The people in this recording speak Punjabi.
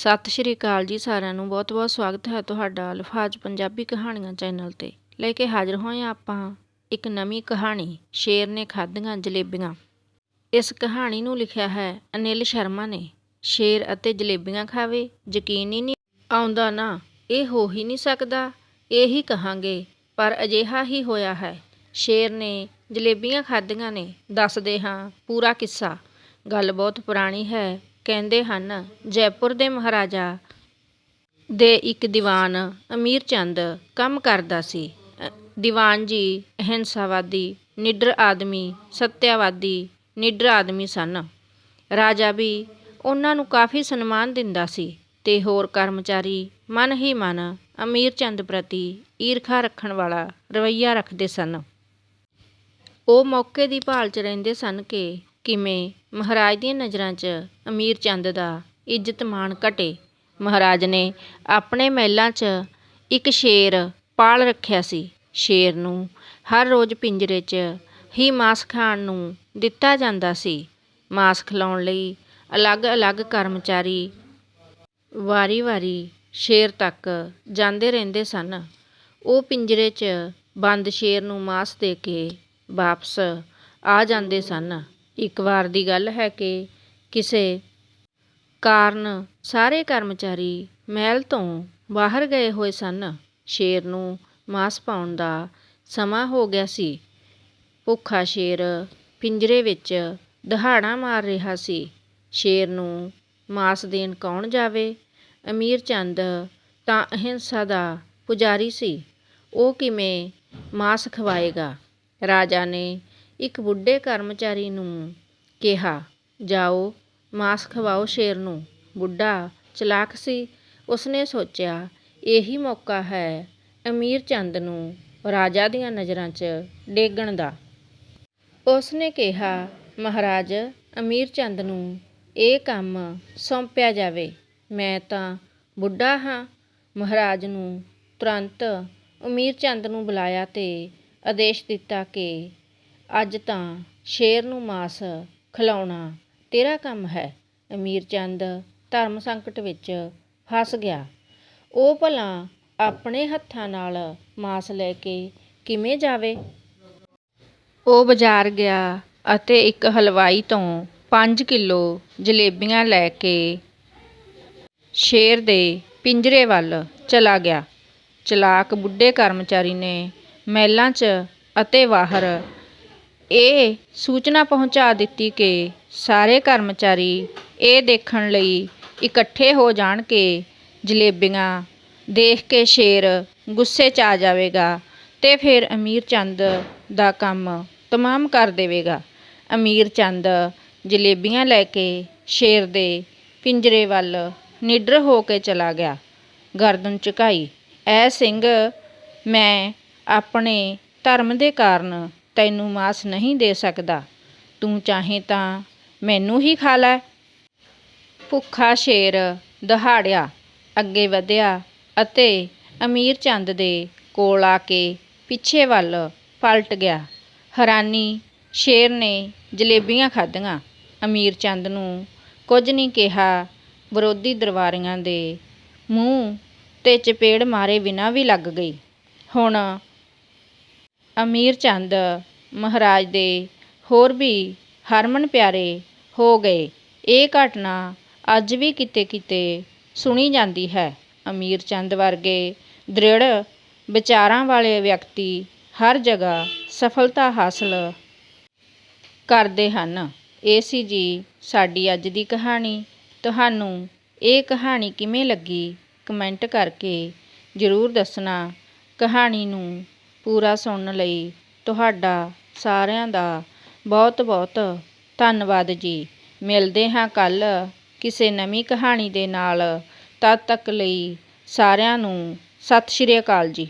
ਸਤਿ ਸ਼੍ਰੀ ਅਕਾਲ ਜੀ ਸਾਰਿਆਂ ਨੂੰ। ਬਹੁਤ ਬਹੁਤ ਸਵਾਗਤ ਹੈ ਤੁਹਾਡਾ ਅਲਫਾਜ਼ ਪੰਜਾਬੀ ਕਹਾਣੀਆਂ ਚੈਨਲ ਤੇ। ਲੈ ਕੇ ਹਾਜ਼ਰ ਹੋਏ ਹਾਂ ਆਪਾਂ ਇੱਕ ਨਵੀਂ ਕਹਾਣੀ, ਸ਼ੇਰ ਨੇ ਖਾਧੀਆਂ ਜਲੇਬੀਆਂ। ਇਸ ਕਹਾਣੀ ਨੂੰ ਲਿਖਿਆ ਹੈ ਅਨਿਲ ਸ਼ਰਮਾ ਨੇ। ਸ਼ੇਰ ਅਤੇ ਜਲੇਬੀਆਂ ਖਾਵੇ, ਯਕੀਨ ਹੀ ਨਹੀਂ ਆਉਂਦਾ ਨਾ, ਇਹ ਹੋ ਹੀ ਨਹੀਂ ਸਕਦਾ, ਇਹੀ ਕਹਾਂਗੇ, ਪਰ ਅਜਿਹਾ ਹੀ ਹੋਇਆ ਹੈ। ਸ਼ੇਰ ਨੇ ਜਲੇਬੀਆਂ ਖਾਧੀਆਂ ਨੇ, ਦੱਸਦੇ ਹਾਂ ਪੂਰਾ ਕਿੱਸਾ। ਗੱਲ ਬਹੁਤ ਪੁਰਾਣੀ ਹੈ ਕਹਿੰਦੇ ਹਨ, ਜੈਪੁਰ ਦੇ ਮਹਾਰਾਜਾ ਦੇ ਇੱਕ ਦੀਵਾਨ ਅਮੀਰ ਚੰਦ ਕੰਮ ਕਰਦਾ ਸੀ। ਦੀਵਾਨ ਜੀ ਅਹਿੰਸਾਵਾਦੀ, ਨਿਡਰ ਆਦਮੀ, ਸਤਿਆਵਾਦੀ, ਨਿਡਰ ਆਦਮੀ ਸਨ। ਰਾਜਾ ਵੀ ਉਹਨਾਂ ਨੂੰ ਕਾਫੀ ਸਨਮਾਨ ਦਿੰਦਾ ਸੀ ਤੇ ਹੋਰ ਕਰਮਚਾਰੀ ਮਨ ਹੀ ਮਨ ਅਮੀਰ ਚੰਦ ਪ੍ਰਤੀ ਈਰਖਾ ਰੱਖਣ ਵਾਲਾ ਰਵੱਈਆ ਰੱਖਦੇ ਸਨ। ਉਹ ਮੌਕੇ ਦੀ ਭਾਲ 'ਚ ਰਹਿੰਦੇ ਸਨ ਕਿ ਕਿਵੇਂ ਮਹਾਰਾਜ ਦੀਆਂ ਨਜ਼ਰਾਂ 'ਚ ਅਮੀਰ ਚੰਦ ਦਾ ਇੱਜ਼ਤ ਮਾਣ ਘਟੇ। ਮਹਾਰਾਜ ਨੇ ਆਪਣੇ ਮਹਿਲਾਂ 'ਚ ਇੱਕ ਸ਼ੇਰ ਪਾਲ ਰੱਖਿਆ ਸੀ। ਸ਼ੇਰ ਨੂੰ ਹਰ ਰੋਜ਼ ਪਿੰਜਰੇ 'ਚ ਹੀ ਮਾਸ ਖਾਣ ਨੂੰ ਦਿੱਤਾ ਜਾਂਦਾ ਸੀ। ਮਾਸ ਖਿਲਾਉਣ ਲਈ ਅਲੱਗ-ਅਲੱਗ ਕਰਮਚਾਰੀ ਵਾਰੀ-ਵਾਰੀ ਸ਼ੇਰ ਤੱਕ ਜਾਂਦੇ ਰਹਿੰਦੇ ਸਨ। ਉਹ ਪਿੰਜਰੇ 'ਚ ਬੰਦ ਸ਼ੇਰ ਨੂੰ ਮਾਸ ਦੇ ਕੇ ਵਾਪਸ ਆ ਜਾਂਦੇ ਸਨ। ਇੱਕ ਵਾਰ ਦੀ ਗੱਲ ਹੈ ਕਿ ਕਿਸੇ ਕਾਰਨ ਸਾਰੇ ਕਰਮਚਾਰੀ ਮਹਿਲ ਤੋਂ ਬਾਹਰ ਗਏ ਹੋਏ ਸਨ। ਸ਼ੇਰ ਨੂੰ ਮਾਸ ਪਾਉਣ ਦਾ ਸਮਾਂ ਹੋ ਗਿਆ ਸੀ। ਭੁੱਖਾ ਸ਼ੇਰ ਪਿੰਜਰੇ ਵਿੱਚ ਦਹਾੜਾ ਮਾਰ ਰਿਹਾ ਸੀ। ਸ਼ੇਰ ਨੂੰ ਮਾਸ ਦੇਣ ਕੌਣ ਜਾਵੇ? ਅਮੀਰ ਚੰਦ ਤਾਂ ਅਹਿੰਸਾ ਦਾ ਪੁਜਾਰੀ ਸੀ। ਉਹ ਕਿਵੇਂ ਮਾਸ ਖਵਾਏਗਾ? ਰਾਜਾ ਨੇ ਇੱਕ ਬੁੱਢੇ ਕਰਮਚਾਰੀ ਨੂੰ ਕਿਹਾ, ਜਾਓ, ਮਾਸ ਖਵਾਓ ਸ਼ੇਰ ਨੂੰ। ਬੁੱਢਾ ਚਲਾਕ ਸੀ। ਉਸਨੇ ਸੋਚਿਆ, ਇਹੀ ਮੌਕਾ ਹੈ ਅਮੀਰ ਚੰਦ ਨੂੰ ਰਾਜਾ ਦੀਆਂ ਨਜ਼ਰਾਂ 'ਚ ਡੇਗਣ ਦਾ। ਉਸਨੇ ਕਿਹਾ, ਮਹਾਰਾਜ, ਅਮੀਰ ਚੰਦ ਨੂੰ ਇਹ ਕੰਮ ਸੌਂਪਿਆ ਜਾਵੇ। ਮੈਂ ਤਾਂ ਬੁੱਢਾ ਹਾਂ। ਮਹਾਰਾਜ ਨੂੰ ਤੁਰੰਤ ਅਮੀਰ ਚੰਦ ਨੂੰ ਬੁਲਾਇਆ ਤੇ ਆਦੇਸ਼ ਦਿੱਤਾ ਕਿ ਅੱਜ ਤਾਂ ਸ਼ੇਰ ਨੂੰ ਮਾਸ ਖਿਲਾਉਣਾ ਤੇਰਾ ਕੰਮ ਹੈ। ਅਮੀਰ ਚੰਦ ਧਰਮ ਸੰਕਟ ਵਿੱਚ ਫਸ ਗਿਆ। ਉਹ ਭਲਾ ਆਪਣੇ ਹੱਥਾਂ ਨਾਲ ਮਾਸ ਲੈ ਕੇ ਕਿਵੇਂ ਜਾਵੇ? ਉਹ ਬਾਜ਼ਾਰ ਗਿਆ ਅਤੇ ਇੱਕ ਹਲਵਾਈ ਤੋਂ 5 ਕਿਲੋ ਜਲੇਬੀਆਂ ਲੈ ਕੇ ਸ਼ੇਰ ਦੇ ਪਿੰਜਰੇ ਵੱਲ ਚਲਾ ਗਿਆ। ਚਲਾਕ ਬੁੱਢੇ ਕਰਮਚਾਰੀ ਨੇ ਮਹਿਲਾਂ 'ਚ ਅਤੇ ਬਾਹਰ ਇਹ ਸੂਚਨਾ ਪਹੁੰਚਾ ਦਿੱਤੀ ਕਿ ਸਾਰੇ ਕਰਮਚਾਰੀ ਇਹ ਦੇਖਣ ਲਈ ਇਕੱਠੇ ਹੋ ਜਾਣ ਕਿ ਜਲੇਬੀਆਂ ਦੇਖ ਕੇ ਸ਼ੇਰ ਗੁੱਸੇ 'ਚ ਆ ਜਾਵੇਗਾ ਤੇ ਫਿਰ ਅਮੀਰ ਚੰਦ ਦਾ ਕੰਮ ਤਮਾਮ ਕਰ ਦੇਵੇਗਾ। ਅਮੀਰ ਚੰਦ ਜਲੇਬੀਆਂ ਲੈ ਕੇ ਸ਼ੇਰ ਦੇ ਪਿੰਜਰੇ ਵੱਲ ਨਿਡਰ ਹੋ ਕੇ ਚਲਾ ਗਿਆ। ਗਰਦਨ ਝੁਕਾਈ, ਐ ਸਿੰਘ, ਮੈਂ ਆਪਣੇ ਧਰਮ ਦੇ ਕਾਰਨ ਤੈਨੂੰ ਮਾਸ ਨਹੀਂ ਦੇ ਸਕਦਾ। ਤੂੰ ਚਾਹੇ ਤਾਂ ਮੈਨੂੰ ਹੀ ਖਾ ਲੈ। ਭੁੱਖਾ ਸ਼ੇਰ ਦਹਾੜਿਆ, ਅੱਗੇ ਵਧਿਆ ਅਤੇ ਅਮੀਰ ਚੰਦ ਦੇ ਕੋਲ ਆ ਕੇ ਪਿੱਛੇ ਵੱਲ ਪਲਟ ਗਿਆ। ਹੈਰਾਨੀ ਸ਼ੇਰ ਨੇ ਜਲੇਬੀਆਂ ਖਾਧੀਆਂ। ਅਮੀਰ ਚੰਦ ਨੂੰ ਕੁਝ ਨਹੀਂ ਕਿਹਾ। ਵਿਰੋਧੀ ਦਰਬਾਰੀਆਂ ਦੇ ਮੂੰਹ ਤੇ ਚਪੇੜ ਮਾਰੇ ਬਿਨਾਂ ਵੀ ਲੱਗ ਗਈ। ਹੁਣ ਅਮੀਰ ਚੰਦ ਮਹਾਰਾਜ ਦੇ ਹੋਰ ਵੀ ਹਰਮਨ ਪਿਆਰੇ ਹੋ ਗਏ। ਇਹ ਘਟਨਾ ਅੱਜ ਵੀ ਕਿਤੇ ਕਿਤੇ ਸੁਣੀ ਜਾਂਦੀ ਹੈ। ਅਮੀਰ ਚੰਦ ਵਰਗੇ ਦ੍ਰਿੜ ਵਿਚਾਰਾਂ ਵਾਲੇ ਵਿਅਕਤੀ ਹਰ ਜਗ੍ਹਾ ਸਫਲਤਾ ਹਾਸਲ ਕਰਦੇ ਹਨ। ਇਹ ਸੀ ਜੀ ਸਾਡੀ ਅੱਜ ਦੀ ਕਹਾਣੀ। ਤੁਹਾਨੂੰ ਇਹ ਕਹਾਣੀ ਕਿਵੇਂ ਲੱਗੀ ਕਮੈਂਟ ਕਰਕੇ ਜ਼ਰੂਰ ਦੱਸਣਾ। ਕਹਾਣੀ ਨੂੰ ਪੂਰਾ ਸੁਣਨ ਲਈ ਤੁਹਾਡਾ ਸਾਰਿਆਂ ਦਾ ਬਹੁਤ ਬਹੁਤ ਧੰਨਵਾਦ ਜੀ। ਮਿਲਦੇ ਹਾਂ ਕੱਲ ਕਿਸੇ ਨਵੀਂ ਕਹਾਣੀ ਦੇ ਨਾਲ। ਤਦ ਤੱਕ ਲਈ ਸਾਰਿਆਂ ਨੂੰ ਸਤਿ ਸ਼੍ਰੀ ਅਕਾਲ ਜੀ।